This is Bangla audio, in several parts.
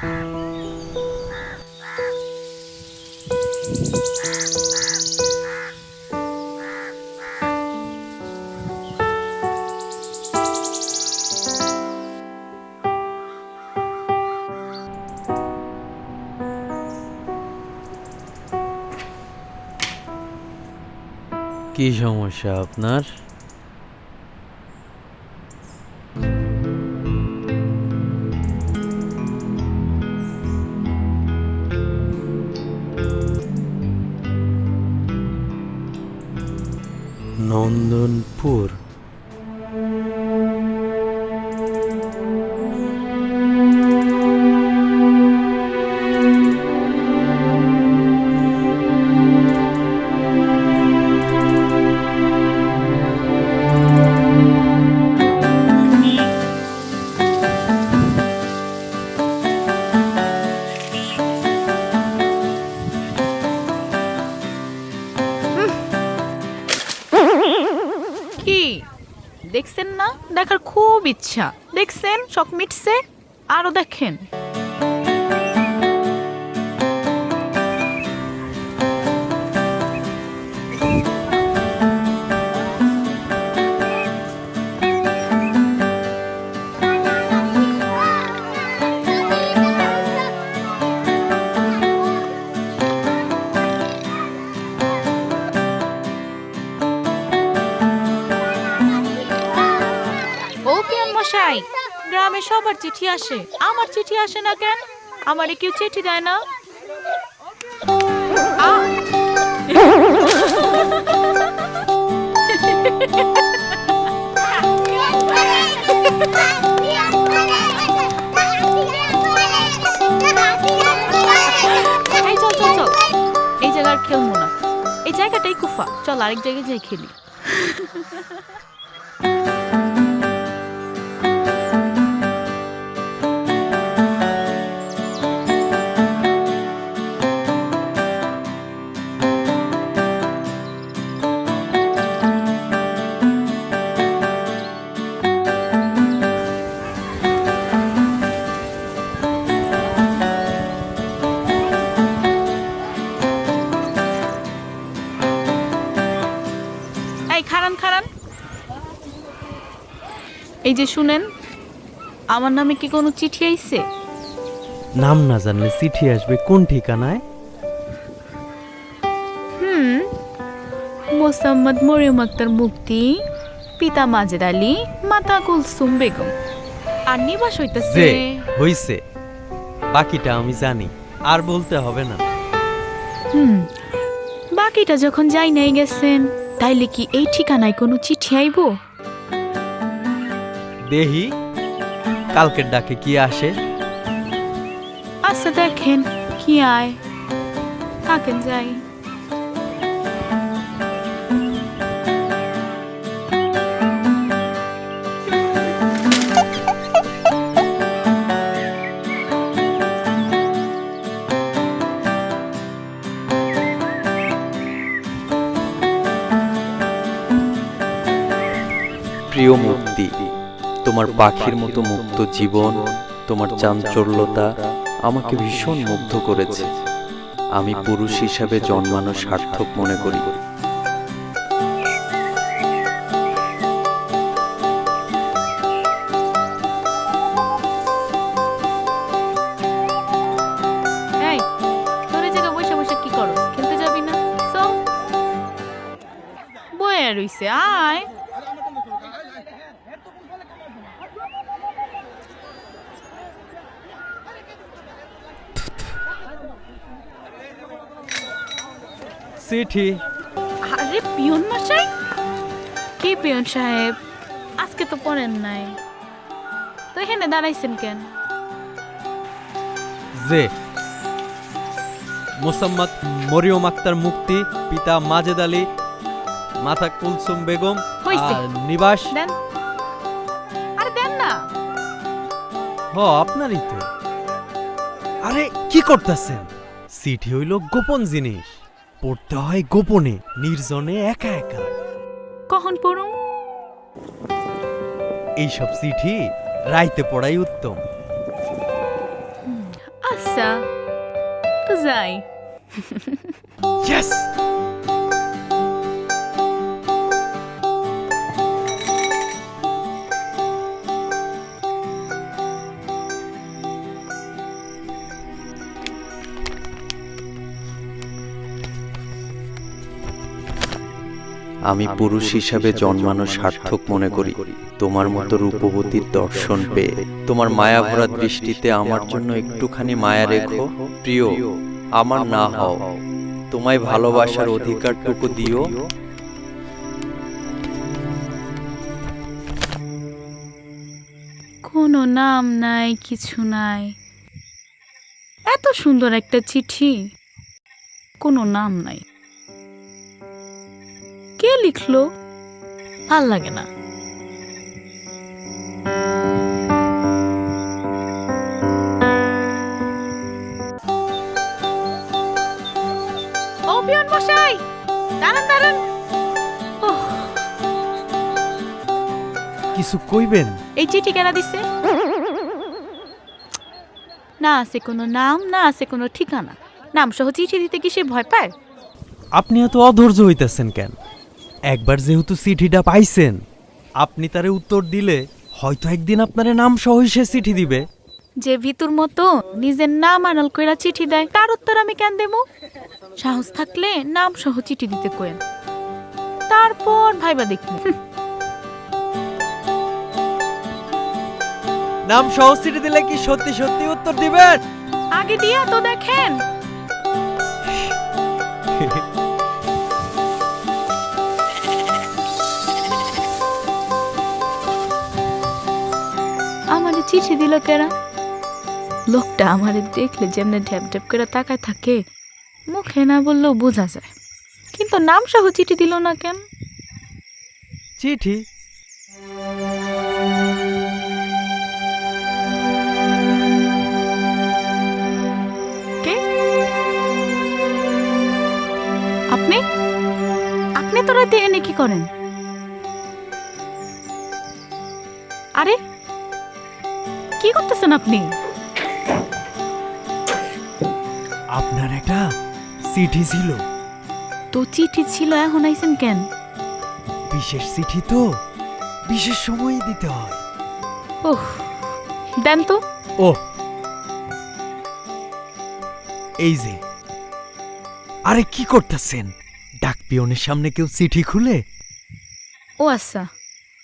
কি সমস্যা আপনার? দেখছেন আরও দেখেন। সবার চিঠি আসে। আমার চিঠি আসে না কেন? আমারে কেউ চিঠি দেয় না। এই জায়গাটাই কুফা। চল আরেক জায়গায় যাই খেলি। এই যে শুনেন আমার নামে কি কোনো চিঠি আইছে? নাম না জানলে চিঠি আসবে কোন ঠিকানায়? হুম মোসাম্মদ মরিয়ম আক্তার মুক্তি পিতা মাজেদ আলী মাতা কুলসুম বেগম। আর নিবাস হইতেছে যে হইছে। বাকিটা আমি জানি আর বলতে হবে না। হুম বাকিটা যখন যাই নাই গেছেন তাইলে কি এই ঠিকানায় কোনো চিঠি আইবো? দেহি কালকের ডাকে কি আসে? আচ্ছা দেখেন কি আয়? থাকেন যাই। প্রিয় মুক্তি। তোমার পাখির মতো মুক্ত জীবন, তোমার চাঞ্চল্যতা আমাকে ভীষণ মুগ্ধ করেছে। আমি পুরুষ হিসাবে জন্মানো সার্থক মনে করি। চিঠি আরে পিয়ন মশাই? কি পিয়ন সাহেব? আজকে তো পড়েন নাই। তো এখানে দাঁড়াইছেন কেন? যে মোসাম্মদ মরিয়ম আক্তার মুক্তি পিতা মাজেদ আলী মাথা কুলসুম বেগম হইছে। আর নিবাস। দেন। আরে দেন না। হ আপনারই তো। আরে কি করতেছেন? চিঠি হইল গোপন জিনিস। পড়তে হয় গোপনে নির্জনে একা একা। কখন পড়ুম? এইসব চিঠি রাইতে পড়াই উত্তম। আচ্ছা তো যাই। ইয়েস আমি পুরুষ হিসাবে জন্মানো সার্থক মনে করি। তোমার মতো রূপবতীর দর্শন পেয়ে তোমার মায়া ভরা দৃষ্টিতে আমার জন্য একটুখানি মায়া রেখো। প্রিয় আমার না হও। তোমায় ভালোবাসার অধিকারটুকু দিও। কোনো নাম নাই কিছু নাই। এত সুন্দর একটা চিঠি। কোনো নাম নাই। কে লিখলো? ভালো লাগে না। ও মশাই দাঁড়ান দাঁড়ান। কিছু কইবেন? এই চিঠি কেনা দিছে। না আছে কোনো নাম না আছে কোনো ঠিকানা। নাম সহ চিঠি দিতে কি সে ভয় পায়? আপনি এত অধৈর্য হইতেছেন কেন? একবার যেহেতু চিঠিটা পাইছেন আপনি তারে উত্তর দিলে হয়তো একদিন আপনারে নাম সহ সে চিঠি দিবে। যে ভিতুর মতো নিজের নাম আনাল কইরা চিঠি দেয় তার উত্তর আমি কেন দেব? সাহস থাকলে নাম সহ চিঠি দিতে কোয়েন তারপর ভাইবা দেখি। নাম সহ চিঠি দিলে কি সত্যি সত্যি উত্তর দিবেন? আগে দিয়া তো দেখেন। চিঠি দিল কেরা? লোকটা আমারে দেখলে যেমনি ঢ্যাপ ঢ্যাপ করে তাকায় থাকে মুখে না বললেও বোঝা যায়। কিন্তু নাম সহ চিঠি দিল না কেন? চিঠি? কে? আপনি? আপনি তো রাতে এনে কি করেন? আরে কি করতেছেন আপনি? আপনার একটা চিঠি ছিল। তো চিঠি ছিল এখন আইছেন কেন? বিশেষ চিঠি তো বিশেষ সময়ই দিতে হয়। ওহ দেন তো। ও। এই যে আরে কি করতেছেন? ডাক পিয়নের সামনে কেউ চিঠি খুলে? ও আচ্ছা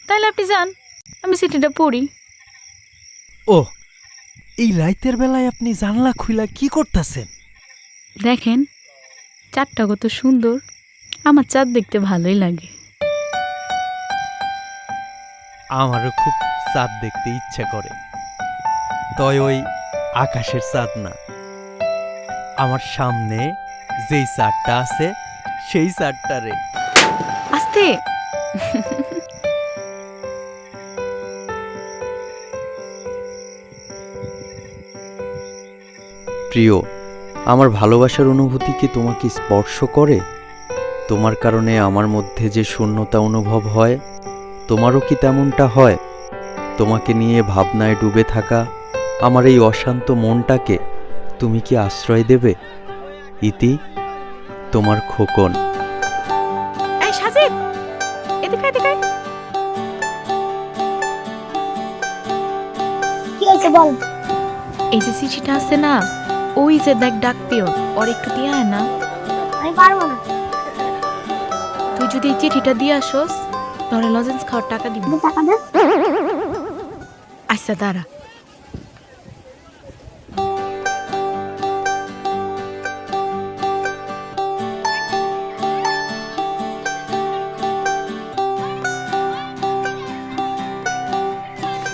তাহলে আপনি যান আমি চিঠিটা পড়ি। ও এই রাইতের বেলায় আপনি জানলা খুইলা কি করতেছেন? দেখেন চাঁদটা কত সুন্দর। আমার চাঁদ দেখতে ভালোই লাগে। আমারও খুব চাঁদ দেখতে ইচ্ছে করে। তয় ওই আকাশের চাঁদ না। আমার সামনে যেই চাঁদটা আছে সেই চাঁদটা রে। আস্তে! প্রিয় আমার ভালোবাসার অনুভূতি কি তোমাকে স্পর্শ করে? তোমার কারণে আমার মধ্যে যে শূন্যতা অনুভব হয় তোমারও কি তেমনটা হয়? তোমাকে নিয়ে ভাবনায় ডুবে থাকা আমার এই অশান্ত মনটাকে তুমি কি আশ্রয় দেবে? ইতি তোমার খোকন। এই সাজিদ এদিকে এদিকে কি হয়েছে বল? এই যে চিঠিটা আছে না ওই যে দেখ ডাক পিয়ন ওর একটু দিয়ে আয় না। আমি পারব না। তুই যদি এই চিঠিটা দিয়ে আসোস ধরে লজেন্স খাওয়ার টাকা দিব। টাকা দে আচ্ছা দাঁড়া।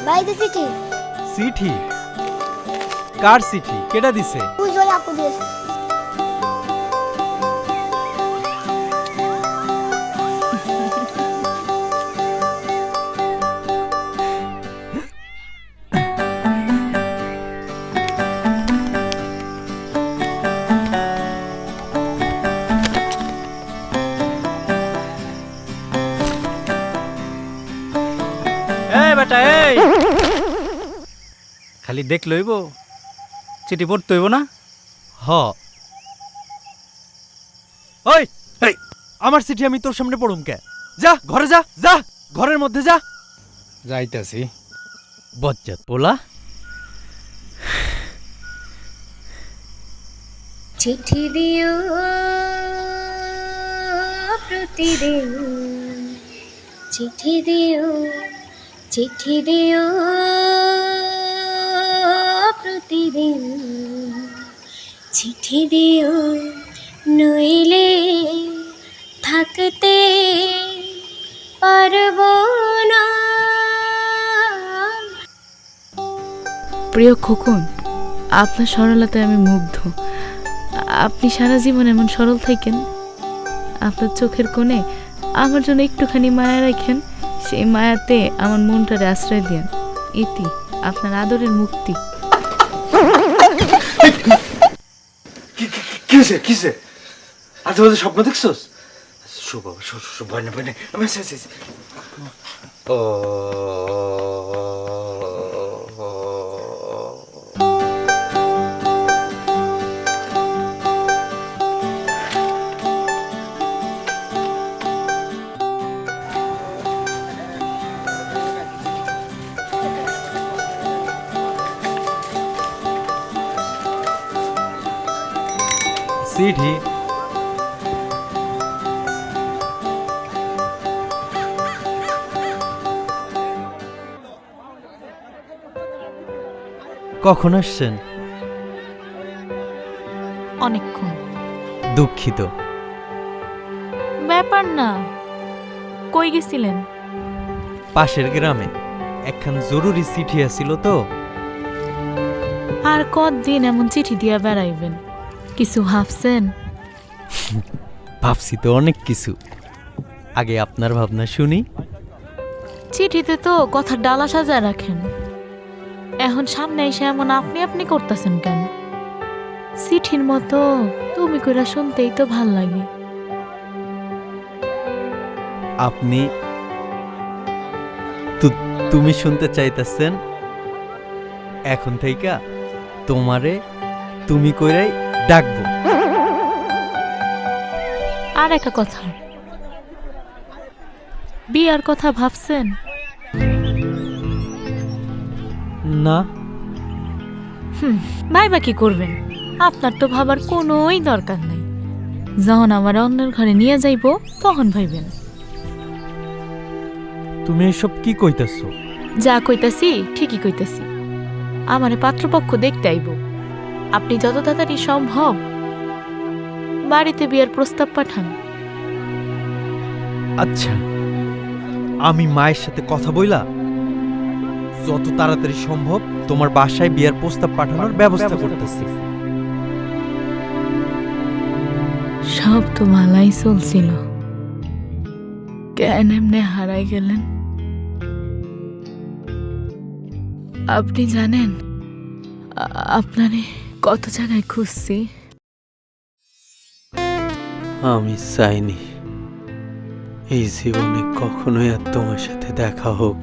বাড়িতে চিঠি? চিঠি? কার চিঠি? কেটা দিছে? তুই আপু দিয়েছে এই বেটা এই। খালি দেখ লইব। চিঠি পড়তে হইব না? হ। ওই এই আমার চিঠি আমি তোর সামনে পড়ুম কে? যা ঘরে যা যা ঘরের মধ্যে যা। যাইতাছি। বজ্জাত পোলা। চিঠি দিও প্রতিদিন। চিঠি দিও চিঠি দিও প্রতিদিন চিঠি দিও নইলে থাকতে পারব প্রিয় খোকন, আপনার সরলতায় আমি মুগ্ধ। আপনি সারা জীবন এমন সরল থাকেন। আপনার চোখের কোণে আমার জন্য একটুখানি মায়া রাখেন। সেই মায়াতে আমার মনটারে আশ্রয় দেন। ইতি আপনার আদরের মুক্তি। কিসে কিসে আজ বাজে স্বপ্ন দেখছস? শো বাবা শো শো, ভয় না ভয় না আমি আছি, আছি, আছি। ও কখন আসছেন? অনেকক্ষণ। দুঃখিত। ব্যাপার না। কই গেছিলেন? পাশের গ্রামে। একখান জরুরি চিঠি আসিল তো। আর কতদিন এমন চিঠি দিয়া বেড়াইবেন? কিছু ভাবছেন? ভাবছি তো অনেক কিছু। আগে আপনার ভাবনা শুনি। চিঠিতে তো কথার ডালা সাজায় রাখেন। এখন সামনে এসে এমন আপনি আপনি করতেছেন কেন? চিঠির মতো তুমি কইরা শুনতেই তো ভালো লাগে। আপনি তুমি শুনতে চাইতেছেন? এখন থেকে তোমারে তুমি কইরাই ডাকবো। আর একটা কথা। বিয়ার কথা ভাবছেন? না? ভাইবা কি করবেন? আপনার তো ভাবার কোনোই দরকার নাই। যখন আমার অন্যের ঘরে নিয়ে যাইব তখন ভাইবেন। তুমি এসব কি কইতাছ? যা কইতাছি ঠিকই কইতাছি। আমারে পাত্রপক্ষ দেখতে আইব। আপনি যত তাড়াতাড়ি সম্ভব বাড়িতে বিয়ার প্রস্তাব পাঠান। আচ্ছা। আমি মায়ের সাথে কথা বইলা যত তাড়াতাড়ি সম্ভব তোমার বাসায় বিয়ার প্রস্তাব পাঠানোর ব্যবস্থা করতেছি। সব তো ভালাই চলছিল। কেন এমনি হারাই গেলেন? আপনি জানেন আপনারে কত জায়গায় খুঁজছি? আমি চাইনি। এই জীবনে কখনোই আর তোমার সাথে দেখা হোক।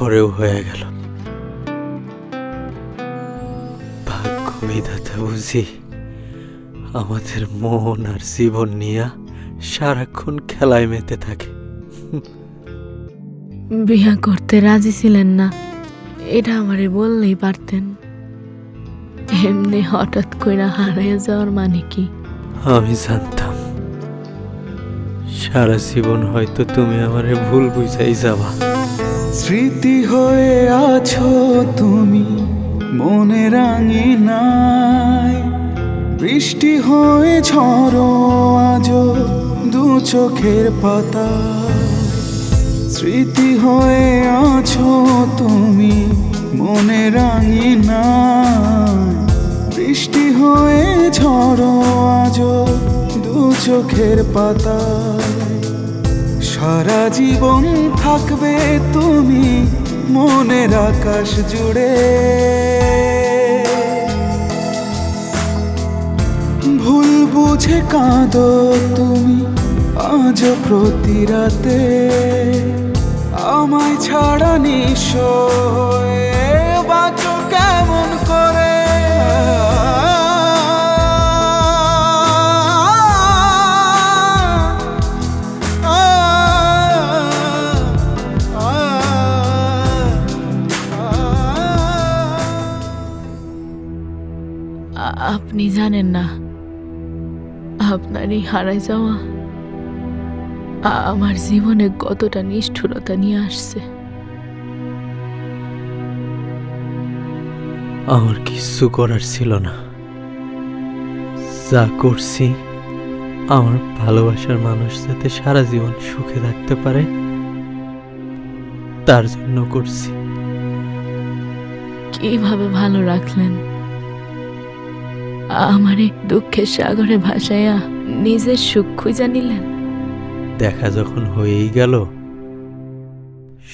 তারপরেও হয়ে গেল। ভাগ্য বিধাতা বুঝি আমাদের মন আর জীবন নিয়ে সারাক্ষণ খেলায় মেতে থাকে। বিয়া করতে রাজি ছিলেন না এটা আমারে বললেই পারতেন। এমনি হঠাৎ কইরা হারিয়ে যাওয়ার মানে কি? আমি জানতাম। সারা জীবন হয়তো তুমি আমারে ভুল বুঝাই যাবা। স্মৃতি হয়ে আছো তুমি, মনে রাঙি নাই বৃষ্টি হয়ে ঝড়ো আজ দু চোখের পাতা স্মৃতি হয়ে আছো তুমি, মনে রাঙি নাই বৃষ্টি হয়ে ঝড়ো আজ দু চোখের পাতায়। সারা জীবন থাকবে তুমি মনের আকাশ জুড়ে। ভুল বুঝে কাঁদো তুমি আজ প্রতি রাতে। আমায় ছাড়া নিঃস্ব জানেন না। আপনার এই হারাই যাওয়া আমার জীবনে কতটা নিষ্ঠুরতা নিয়ে আসছে। আমার কিচ্ছু করার ছিল না। যা করছি আমার ভালোবাসার মানুষ যাতে সারা জীবন সুখে থাকতে পারে তার জন্য করছি। কীভাবে ভালো রাখলেন? আমারে দুঃখের সাগরে ভাসাইয়া নিজের সুখ খুঁজা নিলেন। দেখা যখন হয়েই গেল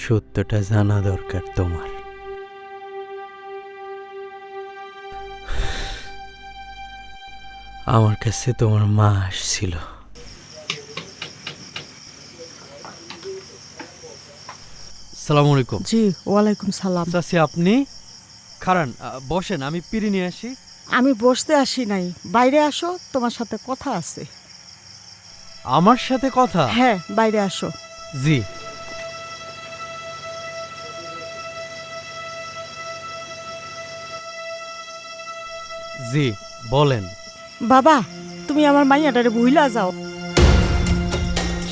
সত্যটা জানা দরকার তোমার। আমার কাছে তোমার মা আসছিল। সালাম আলাইকুম। জি ওয়ালাইকুম সালাম। চাচি আপনি? খারান বসেন আমি পিড়ি নিয়ে আসি। আমি বসতে আসি নাই। বাইরে আসো তোমার সাথে কথা আছে। আমার সাথে কথা? হ্যাঁ বাইরে আসো। জি। জি বলেন। বাবা তুমি আমার মাইয়াটারে ভুইলা যাও।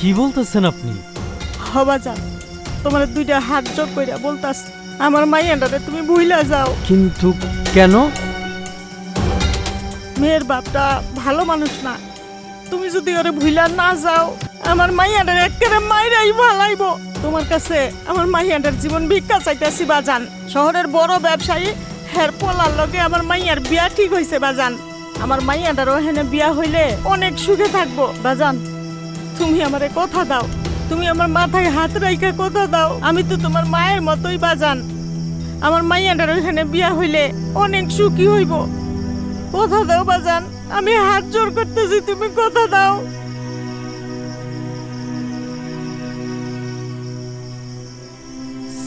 কি বলতেছেন আপনি? হবা যাও। তোমার দুইটা হাত জোর কইরা বলতাস আমার মাইয়াটারে তুমি ভুইলা যাও। কিন্তু কেন? মেয়ের বাপটা ভালো মানুষ না। তুমি যদি ওরে ভুইলা না যাও, আমার মাইয়াটার একেবারে মাইরাই ভালাইব। তোমার কাছে আমার মাইয়াটার জীবন ভিক্ষা চাইতেছি, বাজান। শহরের বড় ব্যবসায়ী হের পোলার লগে আমার মাইয়ার বিয়া ঠিক হইছে, বাজান। আমার মাইয়াটার ওখানে বিয়া হইলে অনেক সুখে থাকব, বাজান। তুমি আমারে কথা দাও। তুমি আমার মাথায় হাত রাইখা কথা দাও। আমি তো তোমার মায়ের মতোই, বাজান। আমার মাইয়াটার ওখানে বিয়া হইলে অনেক সুখী হইব। কথা দাও, বাজান। আমি হাত জোর করতেছি, তুমি কথা দাও।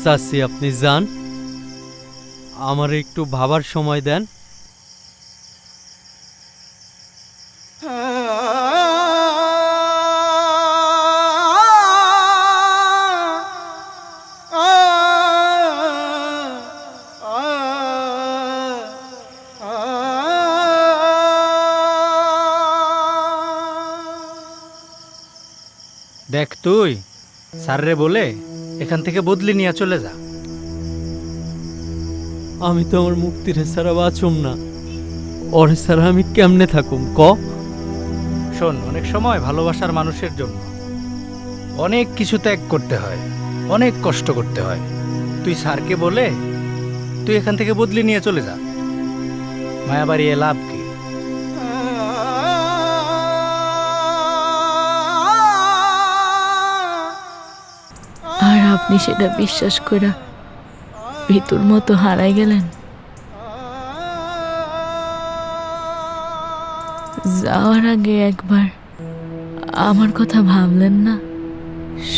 চাচি আপনি যান। আমার একটু ভাবার সময় দেন। দেখ তুই। স্যাররে বলে এখান থেকে বদলি নিয়ে চলে যা। আমি তো আমার মুক্তির ছাড়া বাঁচুম না। ওর ছাড়া আমি কেমনে থাকুম? ক? শোন অনেক সময় ভালোবাসার মানুষের জন্য অনেক কিছু ত্যাগ করতে হয় অনেক কষ্ট করতে হয়। তুই স্যারকে বলে তুই এখান থেকে বদলি নিয়ে চলে যা। মায়াবাড়ি এ লাভ কি? আপনি সেটা বিশ্বাস করে ভিতর মতো হারাই গেলেন। যাওয়ার আগে একবার আমার কথা ভাবলেন না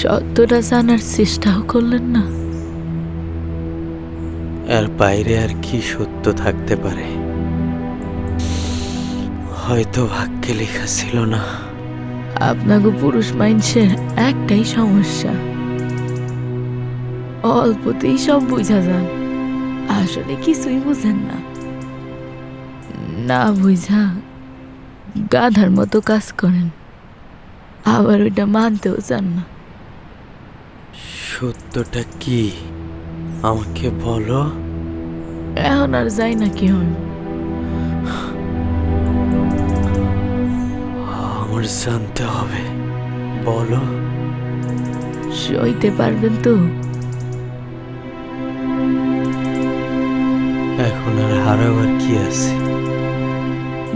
সত্যটা জানার চেষ্টাও করলেন না। আর বাইরে আর কি সত্য থাকতে পারে? হয়তো ভাগ্যে লেখা ছিল না। আপনাকে পুরুষ মাইন্সের একটাই সমস্যা। অল্পতেই সব বুঝা যান। আসলে কিছুই বুঝেন না। না বুঝা গাধার মতো কাজ করেন। আবার ওইটা মানতেও চান না। সত্যটা কি আমাকে বলো? এখন আর যাই না কি হন আমার জানতে হবে বলো। সইতে পারবেন তো? এখন আর হারাবার কি আছে?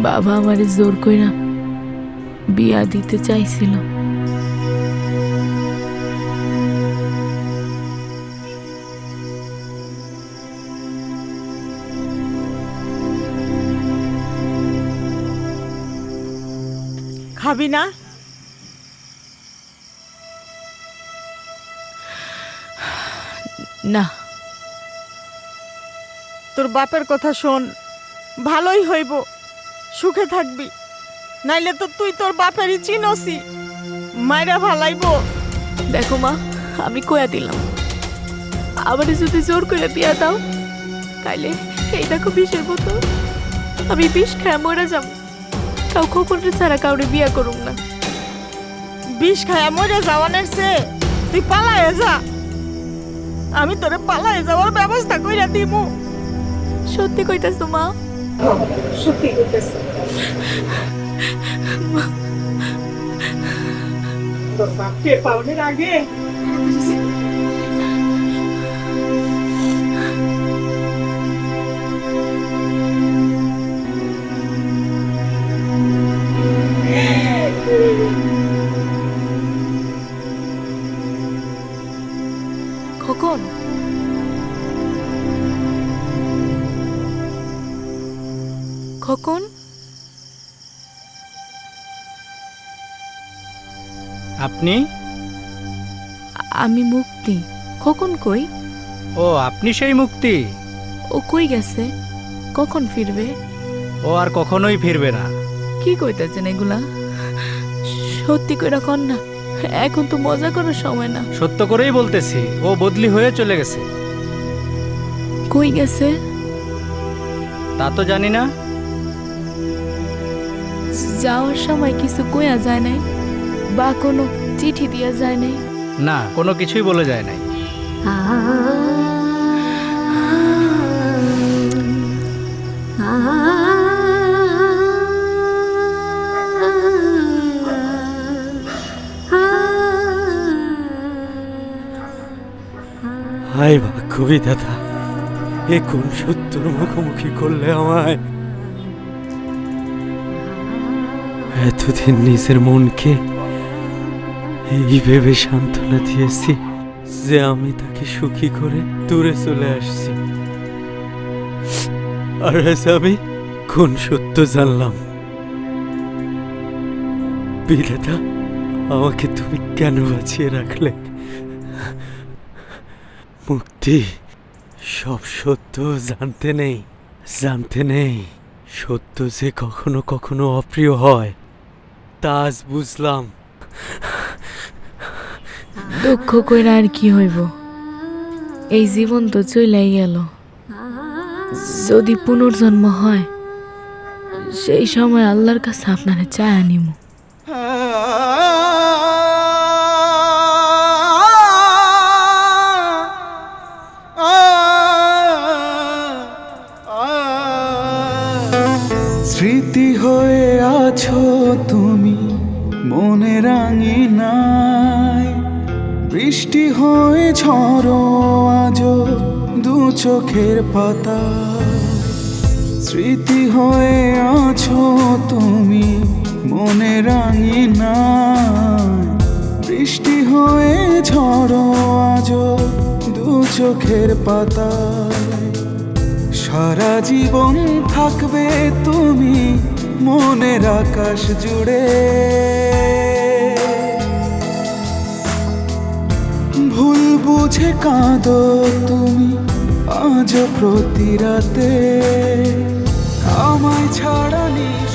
বাবা আমারে জোর কইরা বিয়া দিতে চাইছিল। খাবি না? না। তোর বাপের কথা শোন ভালোই হইব সুখে থাকবি। নাইলে তো তুই তোর বাপেরই চিনসি মায়েরা ভালাইব। দেখো মা আমি কয়া দিলাম। আবার যদি জোর করে বিয়া দাও তাইলে এই দেখো বিষের বোতল আমি বিষ খায় মরে যাব কাউ খোকনরে ছাড়া কাউরে বিয়া করুম না। বিষ খায় মরে যাওয়ানের সে তুই পালায়ে যা। আমি তোরে পালায়ে যাওয়ার ব্যবস্থা কইরা দিমু। সত্যি কইতাছ মা? সত্যি কইতেছে। তোর বাপকে পাওনের আগে খোকন খোকন? আপনি? আমি মুক্তি। খোকন কই? ও আপনি সেই মুক্তি। ও কই গেছে? কখন ফিরবে? ও আর কখনোই ফিরবে না। কি কইতাছেন এগুলা? সত্যি কইরা কর না এখন তো মজা করার সময় না। সত্য করেই বলতেছি ও বদলি হয়ে চলে গেছে। কই গেছে? তা তো জানি না। যাওয়ার সময় কিছু কইয়া যায় নাই বা কোনো চিঠি দিয়া যায় নাই না কোনো কিছুই বলে যায় নাই হায় ভাগ্য বিধাতা এ কোন সত্যর মুখোমুখি করলে আমায় এতদিন নিজের মনকে এই ভেবে সান্ত্বনা দিয়েছি যে আমি তাকে সুখী করে দূরে চলে আসছি। আর আজ আমি কোন সত্য জানলাম? বিধাতা, আমাকে তুমি কেন বাঁচিয়ে রাখলে? মুক্তি সব সত্য জানতে নেই জানতে নেই। সত্য যে কখনো কখনো অপ্রিয় হয়। তা আজ বুঝলাম। দুঃখ কইরা আর কি হইব? এই জীবন তো চইলাই গেল। যদি পুনর্জন্ম হয় সেই সময় আল্লাহর কাছে আপনারে চায় আনিমু। স্মৃতি হয়ে আছো তুমি, মনে রাঙি নাই বৃষ্টি হয়ে ঝড়ো আজ দু চোখের পাতা স্মৃতি হয়ে আছো তুমি, মনে রাঙিনায়। বৃষ্টি হয়ে ঝড়ো আজ দু চোখের পাতায়। সারা জীবন থাকবে তুমি মনের আকাশ জুড়ে। ভুল বুঝে কাঁদো তুমি আজ প্রতি রাতে। আমায় ছাড়া নিঃশ্বাস